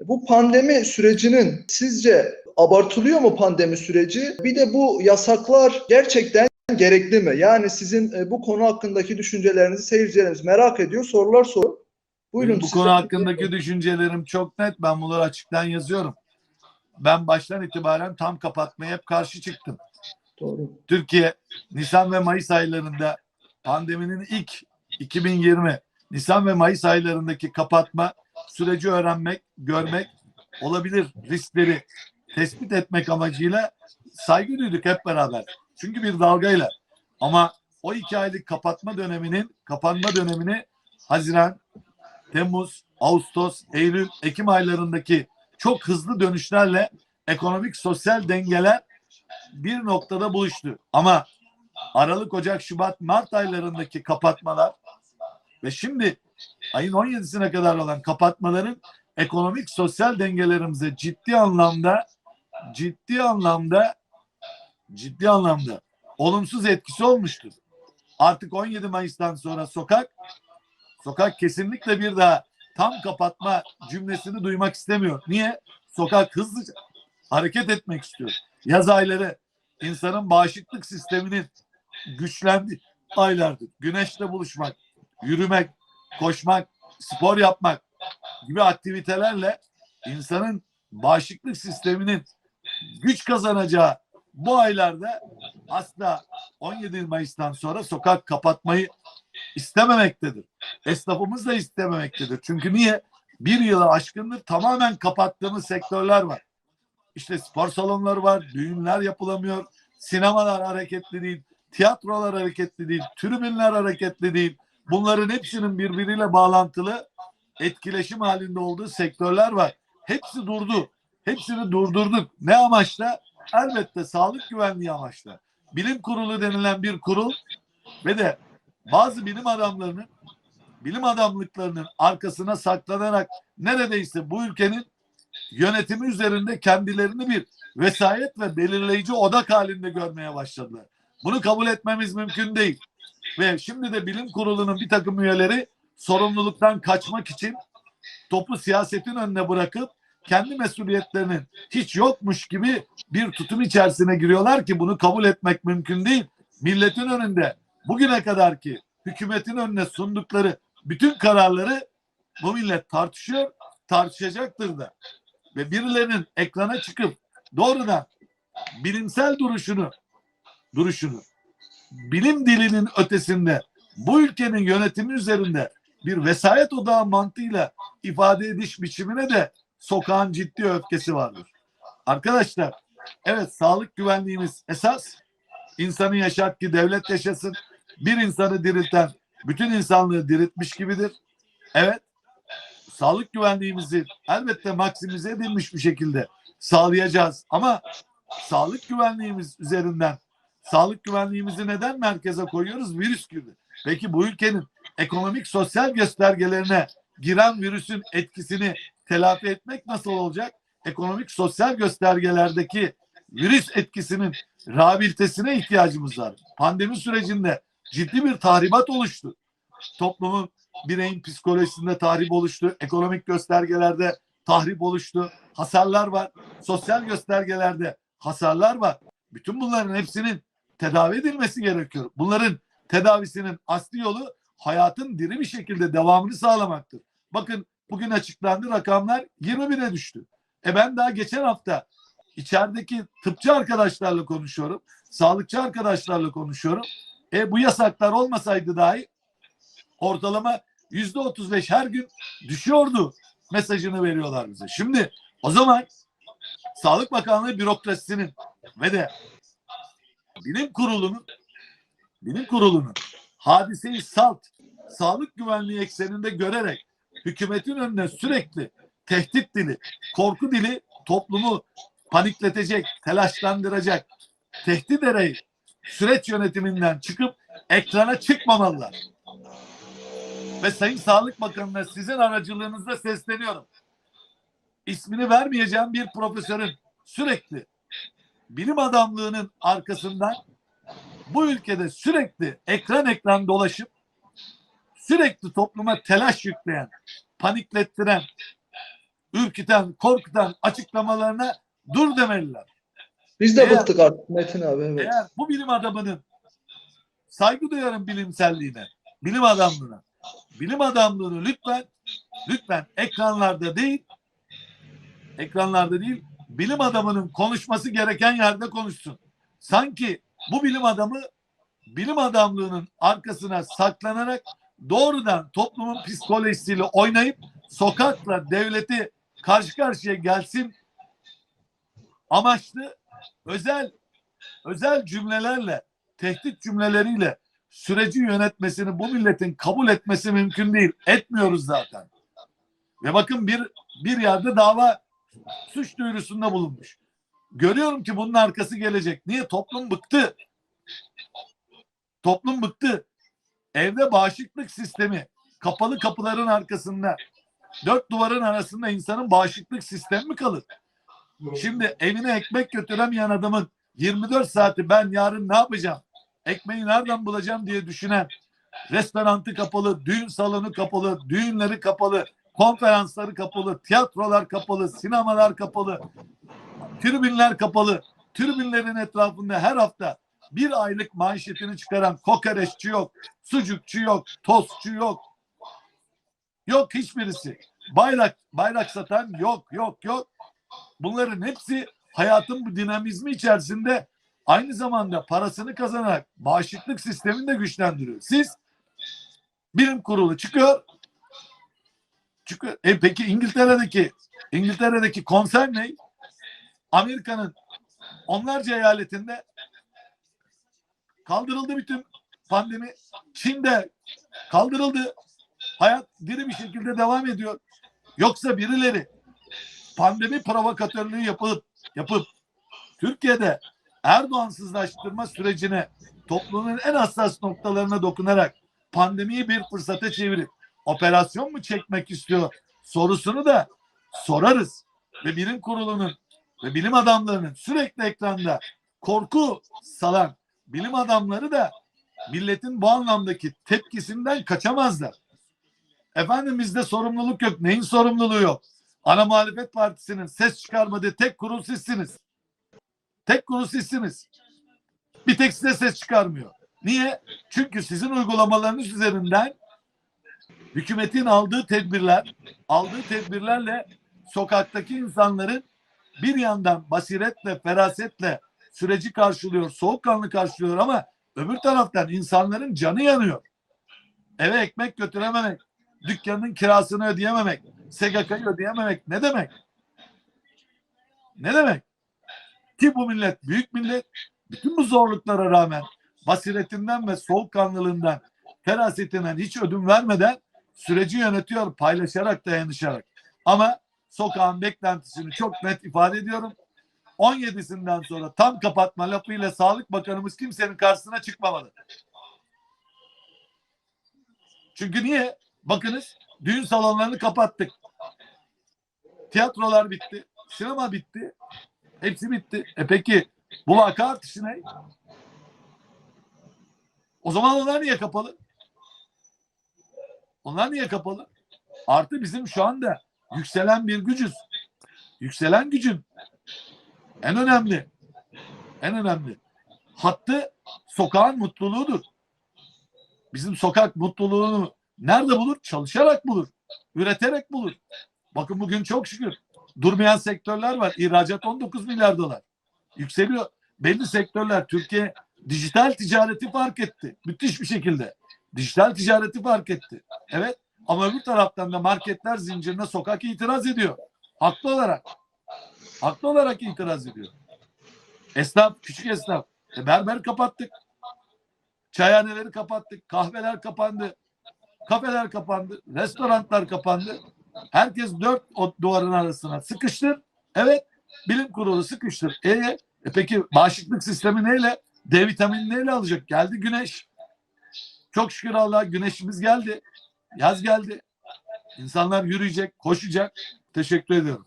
Bu pandemi sürecinin sizce abartılıyor mu pandemi süreci? Bir de bu yasaklar gerçekten gerekli mi? Yani sizin e, bu konu hakkındaki düşüncelerinizi seyircilerimiz merak ediyor. Sorular sorun. Buyurun. Benim bu konu hakkındaki düşüncelerim çok net. Ben bunları açıktan yazıyorum. Ben baştan itibaren tam kapatmaya hep karşı çıktım. Doğru. Türkiye Nisan ve Mayıs aylarında pandeminin ilk 2020 Nisan ve Mayıs aylarındaki kapatma süreci öğrenmek, görmek olabilir riskleri tespit etmek amacıyla saygı duyduk hep beraber. Çünkü bir dalgayla. Ama o iki aylık kapatma döneminin kapanma dönemini Haziran, Temmuz, Ağustos, Eylül, Ekim aylarındaki çok hızlı dönüşlerle ekonomik sosyal dengeler bir noktada buluştu. Ama Aralık, Ocak, Şubat, Mart aylarındaki kapatmalar ve şimdi ayın 17'sine kadar olan kapatmaların ekonomik sosyal dengelerimize ciddi anlamda ciddi anlamda ciddi anlamda olumsuz etkisi olmuştur. Artık 17 Mayıs'tan sonra sokak sokak kesinlikle bir daha tam kapatma cümlesini duymak istemiyor. Niye? Sokak hızlıca hareket etmek istiyor. Yaz ayları insanın bağışıklık sisteminin güçlendiği aylardır. Güneşle buluşmak, yürümek, koşmak, spor yapmak gibi aktivitelerle insanın bağışıklık sisteminin güç kazanacağı bu aylarda asla 17 Mayıs'tan sonra sokak kapatmayı istememektedir. Esnafımız da istememektedir. Çünkü niye? Bir yılı aşkındır tamamen kapattığımız sektörler var. İşte spor salonları var, düğünler yapılamıyor, sinemalar hareketli değil, tiyatrolar hareketli değil, tribünler hareketli değil. Bunların hepsinin birbiriyle bağlantılı etkileşim halinde olduğu sektörler var. Hepsi durdu. Hepsini durdurduk. Ne amaçla? Elbette sağlık güvenliği amaçla. Bilim kurulu denilen bir kurul ve de bazı bilim adamlarının bilim adamlıklarının arkasına saklanarak neredeyse bu ülkenin yönetimi üzerinde kendilerini bir vesayet ve belirleyici odak halinde görmeye başladılar. Bunu kabul etmemiz mümkün değil. Ve şimdi de bilim kurulunun bir takım üyeleri sorumluluktan kaçmak için topu siyasetin önüne bırakıp kendi mesuliyetlerinin hiç yokmuş gibi bir tutum içerisine giriyorlar ki bunu kabul etmek mümkün değil. Milletin önünde bugüne kadar ki hükümetin önüne sundukları bütün kararları bu millet tartışıyor, tartışacaktır da. Ve birilerinin ekrana çıkıp doğrudan bilimsel duruşunu duruşunu bilim dilinin ötesinde bu ülkenin yönetimi üzerinde bir vesayet odağı mantığıyla ifade ediş biçimine de sokağın ciddi öfkesi vardır. Arkadaşlar evet sağlık güvenliğimiz esas. İnsanı yaşat ki devlet yaşasın. Bir insanı dirilten bütün insanlığı diriltmiş gibidir. Evet sağlık güvenliğimizi elbette maksimize edilmiş bir şekilde sağlayacağız. Ama sağlık güvenliğimiz üzerinden sağlık güvenliğimizi neden merkeze koyuyoruz? Virüs girdi. Peki bu ülkenin ekonomik sosyal göstergelerine giren virüsün etkisini telafi etmek nasıl olacak? Ekonomik sosyal göstergelerdeki virüs etkisinin rehabilitesine ihtiyacımız var. Pandemi sürecinde ciddi bir tahribat oluştu. Toplumun bireyin psikolojisinde tahrip oluştu. Ekonomik göstergelerde tahrip oluştu. Hasarlar var. Sosyal göstergelerde hasarlar var. Bütün bunların hepsinin tedavi edilmesi gerekiyor. Bunların tedavisinin asli yolu hayatın diri bir şekilde devamını sağlamaktır. Bakın bugün açıklandı rakamlar 21'e düştü. E ben daha geçen hafta içerideki tıpçı arkadaşlarla konuşuyorum. Sağlıkçı arkadaşlarla konuşuyorum. E bu yasaklar olmasaydı dahi ortalama yüzde otuz beş her gün düşüyordu mesajını veriyorlar bize. Şimdi o zaman Sağlık Bakanlığı bürokrasisinin ve de bilim kurulunun bilim kurulunun hadiseyi salt sağlık güvenliği ekseninde görerek hükümetin önüne sürekli tehdit dili, korku dili toplumu panikletecek, telaşlandıracak, tehdit ederek süreç yönetiminden çıkıp ekrana çıkmamalılar. Ve Sayın Sağlık Bakanı'na sizin aracılığınızla sesleniyorum. İsmini vermeyeceğim bir profesörün sürekli bilim adamlığının arkasından bu ülkede sürekli ekran ekran dolaşıp sürekli topluma telaş yükleyen, paniklettiren ürküten, korkutan açıklamalarına dur demeliler. Biz de Eğer- bıktık artık Metin abi. Evet. Eğer bu bilim adamının saygı duyarım bilimselliğine, bilim adamlığına. Bilim adamlığını lütfen lütfen ekranlarda değil ekranlarda değil bilim adamının konuşması gereken yerde konuşsun. Sanki bu bilim adamı bilim adamlığının arkasına saklanarak doğrudan toplumun psikolojisiyle oynayıp sokakla devleti karşı karşıya gelsin amaçlı özel özel cümlelerle, tehdit cümleleriyle süreci yönetmesini bu milletin kabul etmesi mümkün değil. Etmiyoruz zaten. Ve bakın bir bir yerde dava suç duyurusunda bulunmuş. Görüyorum ki bunun arkası gelecek. Niye? Toplum bıktı. Toplum bıktı. Evde bağışıklık sistemi kapalı kapıların arkasında dört duvarın arasında insanın bağışıklık sistemi mi kalır? Şimdi evine ekmek götüremeyen adamın 24 saati ben yarın ne yapacağım? Ekmeği nereden bulacağım diye düşünen restorantı kapalı, düğün salonu kapalı, düğünleri kapalı, konferansları kapalı, tiyatrolar kapalı, sinemalar kapalı, tribünler kapalı. Tribünlerin etrafında her hafta bir aylık manşetini çıkaran kokoreççi yok, sucukçu yok, tostçu yok. Yok hiçbirisi. Bayrak bayrak satan yok, yok, yok. Bunların hepsi hayatın bu dinamizmi içerisinde aynı zamanda parasını kazanarak bağışıklık sistemini de güçlendiriyor. Siz bilim kurulu çıkıyor. Çıkıyor. E peki İngiltere'deki İngiltere'deki konser ne? Amerika'nın onlarca eyaletinde kaldırıldı bütün pandemi. Çin'de kaldırıldı. Hayat diri bir şekilde devam ediyor. Yoksa birileri pandemi provokatörlüğü yapıp yapıp Türkiye'de Erdoğansızlaştırma sürecine toplumun en hassas noktalarına dokunarak pandemiyi bir fırsata çevirip operasyon mu çekmek istiyor sorusunu da sorarız. Ve bilim kurulunun ve bilim adamlarının sürekli ekranda korku salan bilim adamları da milletin bu anlamdaki tepkisinden kaçamazlar. Efendim bizde sorumluluk yok. Neyin sorumluluğu yok? Ana muhalefet partisinin ses çıkarmadığı tek kurul sizsiniz. Tek kurul sizsiniz. Bir tek size ses çıkarmıyor. Niye? Çünkü sizin uygulamalarınız üzerinden hükümetin aldığı tedbirler, aldığı tedbirlerle sokaktaki insanların bir yandan basiretle, ferasetle süreci karşılıyor, soğukkanlı karşılıyor ama öbür taraftan insanların canı yanıyor. Eve ekmek götürememek, dükkanın kirasını ödeyememek, SGK'yı ödeyememek ne demek? Ne demek? Ki bu millet, büyük millet bütün bu zorluklara rağmen basiretinden ve soğukkanlılığından, ferasetinden hiç ödün vermeden süreci yönetiyor paylaşarak dayanışarak. Ama sokağın beklentisini çok net ifade ediyorum. 17'sinden sonra tam kapatma lafıyla Sağlık Bakanımız kimsenin karşısına çıkmamalı. Çünkü niye? Bakınız düğün salonlarını kapattık. Tiyatrolar bitti. Sinema bitti. Hepsi bitti. E peki bu vaka artışı ne? O zaman onlar niye kapalı? Onlar niye kapalı? Artı bizim şu anda yükselen bir gücüz. Yükselen gücün en önemli en önemli hattı sokağın mutluluğudur. Bizim sokak mutluluğunu nerede bulur? Çalışarak bulur. Üreterek bulur. Bakın bugün çok şükür durmayan sektörler var. İhracat 19 milyar dolar. Yükseliyor. Belli sektörler Türkiye dijital ticareti fark etti. Müthiş bir şekilde. Dijital ticareti fark etti. Evet. Ama öbür taraftan da marketler zincirine sokak itiraz ediyor. Haklı olarak. Haklı olarak itiraz ediyor. Esnaf, küçük esnaf. E berber kapattık. Çayhaneleri kapattık. Kahveler kapandı. Kafeler kapandı. Restoranlar kapandı. Herkes dört duvarın arasına sıkıştır. Evet. Bilim kurulu sıkıştır. E, e peki bağışıklık sistemi neyle? D vitamini neyle alacak? Geldi güneş. Çok şükür Allah güneşimiz geldi. Yaz geldi. İnsanlar yürüyecek, koşacak. Teşekkür ediyorum.